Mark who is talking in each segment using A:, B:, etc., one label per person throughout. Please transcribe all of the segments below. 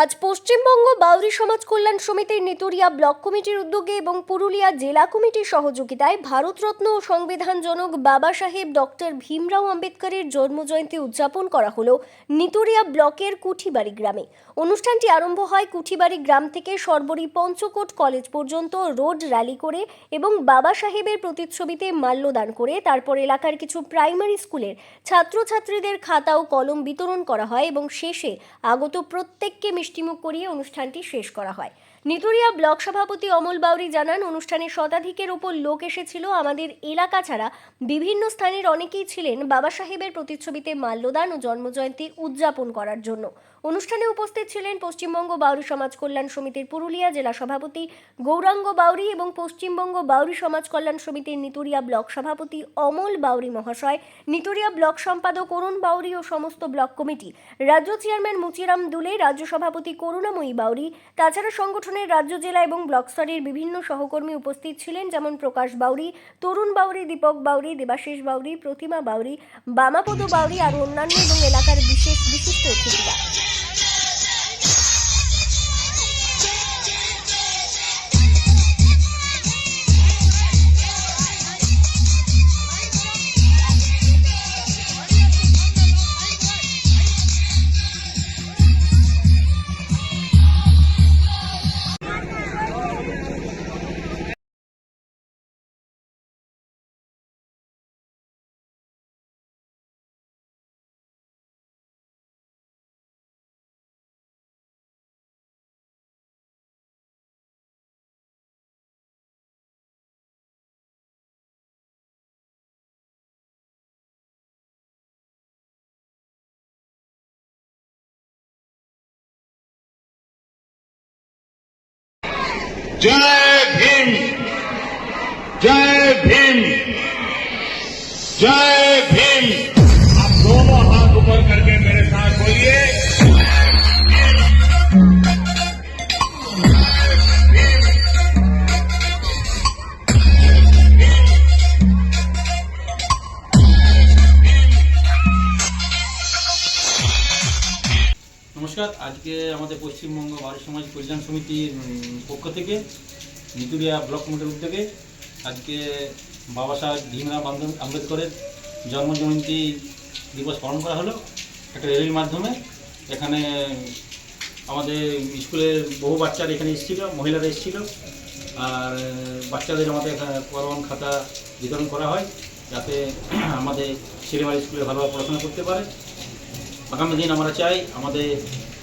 A: আজ পশ্চিমবঙ্গ বাউরি সমাজ কল্যাণ সমিতির নিতুরিয়া ব্লক কমিটির উদ্যোগে এবং পুরুলিয়া জেলা কমিটির সহযোগিতায় ভারতরত্ন ও সংবিধান জনক বাবা সাহেব ডক্টর ভীমরাও আম্বেদকরের জন্মজয়ন্তী উদযাপন করা হলো নিতুরিয়া ব্লকের কুঠিবাড়ি গ্রামে। অনুষ্ঠানটি আরম্ভ হয় কুঠিবাড়ি গ্রাম থেকে সর্বরী পঞ্চকোট কলেজ পর্যন্ত রোড র্যালি করে এবং বাবা সাহেবের প্রতিচ্ছবিতে মাল্যদান করে তারপর এলাকার কিছু প্রাইমারি স্কুলের ছাত্রছাত্রীদের খাতা ও কলম বিতরণ করা হয় এবং শেষে আগত প্রত্যেককে মিষ্টিমুখ করিয়ে অনুষ্ঠানটি শেষ করা হয়। নিতুরিয়া ব্লক সভাপতি অমল বাউরি জানান অনুষ্ঠানে শতাধিকের ওপর লোক এসেছিল। আমাদের এলাকা ছাড়া বিভিন্ন স্থানের অনেকেই ছিলেন বাবা সাহেবের প্রতিচ্ছবিতে মাল্যদান ও জন্মজয়ন্তী উদযাপন করার জন্য। অনুষ্ঠানে উপস্থিত ছিলেন পশ্চিমবঙ্গ বাউরি সমাজ কল্যাণ সমিতির পুরুলিয়া জেলা সভাপতি গৌরাঙ্গ বাউরি এবং পশ্চিমবঙ্গ বাউরি সমাজ কল্যাণ সমিতির নিতুরিয়া ব্লক সভাপতি অমল বাউরি মহাশয়, নিতুরিয়া ব্লক সম্পাদক অরুণ বাউরি ও সমস্ত ব্লক কমিটি, রাজ্য চেয়ারম্যান মুচিরাম দুলে, রাজ্য সভাপতি করুণাময়ী বাউরি, তাছাড়া সংগঠনের রাজ্য জেলা এবং ব্লক স্তরের বিভিন্ন সহকর্মী উপস্থিত ছিলেন যেমন প্রকাশ বাউরি, তরুণ বাউরি, দীপক বাউরি, দেবাশিস বাউরি, প্রতিমা বাউরি, বামাপদ বাউরি আর অন্যান্য এবং এলাকার বিশেষ বিশিষ্ট অতিথিরা।
B: জয় ভীম জয়
C: ভীম আজকে আমাদের পশ্চিমবঙ্গ বাড়ি সমাজ কল্যাণ সমিতির পক্ষ থেকে, নিতুরিয়া ব্লক কমিটির উদ্যোগে আজকে বাবা সাহেব ভীমরাও আম্বে- আম্বেদকরের জন্মজয়ন্তী দিবস পালন করা হলো একটা র্যালির মাধ্যমে। এখানে আমাদের স্কুলের বহু বাচ্চারা এখানে এসেছিল, মহিলারা এসেছিল। আর, বাচ্চাদের আমাদের এখানে কলম খাতা বিতরণ করা হয়, যাতে আমাদের ছেলেমেয়েরা স্কুলে ভালোভাবে পড়াশোনা করতে পারে। আগামী দিন আমরা চাই আমাদের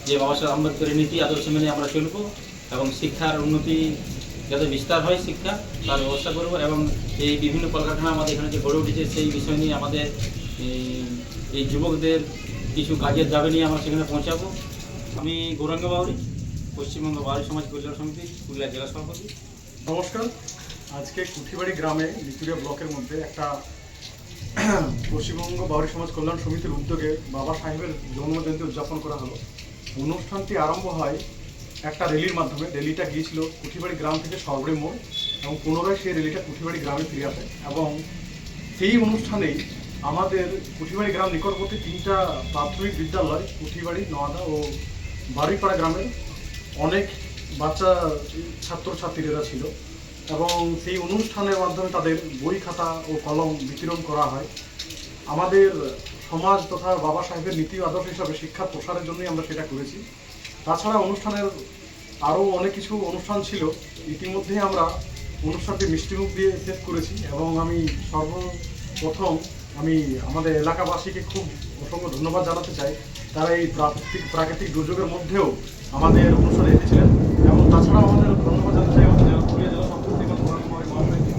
C: যে বাবা সাহেব আম্বেদকরের নীতি, আদর্শ মেনে আমরা চলব এবং শিক্ষার উন্নতি যাতে বিস্তার হয়, শিক্ষা তার ব্যবস্থা করব এবং এই বিভিন্ন কলকারখানা আমাদের এখানে যে গড়ে উঠেছে, সেই বিষয় নিয়ে আমাদের, এই- যুবকদের কিছু কাজের দাবি নিয়ে আমরা সেখানে পৌঁছাবো। আমি গৌরাঙ্গ বাউরি, পশ্চিমবঙ্গ বাউরি সমাজ কল্যাণ সমিতি, পুরুলিয়া জেলা সভাপতি।
D: নমস্কার। আজকে কুঠিবাড়ি গ্রামে লিচুরিয়া ব্লকের মধ্যে একটা পশ্চিমবঙ্গ বাউরি সমাজ কল্যাণ সমিতির উদ্যোগে বাবা সাহেবের জন্মজয়ন্তী উদযাপন করা হলো। অনুষ্ঠানটি আরম্ভ হয় একটা র্যালির মাধ্যমে। র্যালিটা গিয়েছিল কুঠিবাড়ি গ্রাম থেকে সর্বরে মোড় এবং পুনরায় সেই র্যালিটা কুঠিবাড়ি গ্রামে ফিরে আসে এবং সেই অনুষ্ঠানেই আমাদের কুঠিবাড়ি গ্রাম নিকটবর্তী তিনটা প্রাথমিক বিদ্যালয়, কুঠিবাড়ি নওয়াদা ও বাড়িপাড়া গ্রামের অনেক বাচ্চা, ছাত্রছাত্রীরা ছিল এবং সেই অনুষ্ঠানের মাধ্যমে তাদের বই খাতা ও কলম বিতরণ করা হয়। আমাদের সমাজ তথা বাবা সাহেবের নীতি আদর্শ হিসাবে শিক্ষা প্রসারের জন্যই আমরা সেটা করেছি। তাছাড়া অনুষ্ঠানের আরও অনেক কিছু অনুষ্ঠান ছিল। ইতিমধ্যে আমরা অনুষ্ঠানটি মিষ্টিমুখ দিয়ে শেষ করেছি এবং আমি সর্বপ্রথম আমি আমাদের এলাকাবাসীকে খুব অসংখ্য ধন্যবাদ জানাতে চাই। তারা এই প্রাকৃতিক প্রাকৃতিক দুর্যোগের মধ্যেও আমাদের অনুষ্ঠানে এসেছিলেন। এবং তাছাড়া আমাদের ধন্যবাদ জানাতে চাই আমাদের জেলা পুরুলিয়া জেলা সভাপতি এবং গৌরাঙ্গবাড়ি মহাশয়কে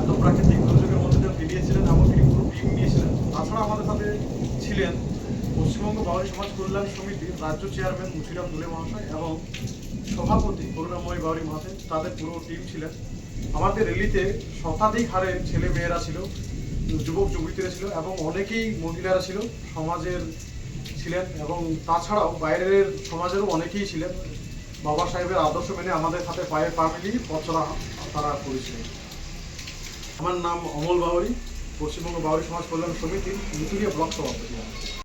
D: এত প্রাকৃতিক দুর্যোগের মধ্যে দিয়ে তিনি নিয়েছিলেন এমনকি পুরো টিম নিয়েছিলেন তাছাড়া আমাদের সাথে ছিলেন পশ্চিমবঙ্গ বাউরি সমাজ কল্যাণ সমিতির রাজ্য চেয়ারম্যান মুশিরাম দুলে মহাশয় এবং সভাপতি করুণাময় বাউরি মহাশয়, তাদের পুরো টিম ছিলেন। আমাদের র্যালিতে শতাধিক হারে ছেলে মেয়েরা ছিল, যুবক যুবতীরা ছিল এবং অনেকেই মহিলারা ছিল, সমাজের ছিলেন এবং তাছাড়াও বাইরের সমাজেরও অনেকেই ছিলেন। বাবা সাহেবের আদর্শ মেনে আমাদের সাথে পায়ের পা মিলিয়ে পথ চলা তারা করেছিলেন। আমার নাম অমল বাউরি, পশ্চিমবঙ্গ বাউরি সমাজ কল্যাণ সমিতির নিতুরিয়া ব্লক সভাপতি।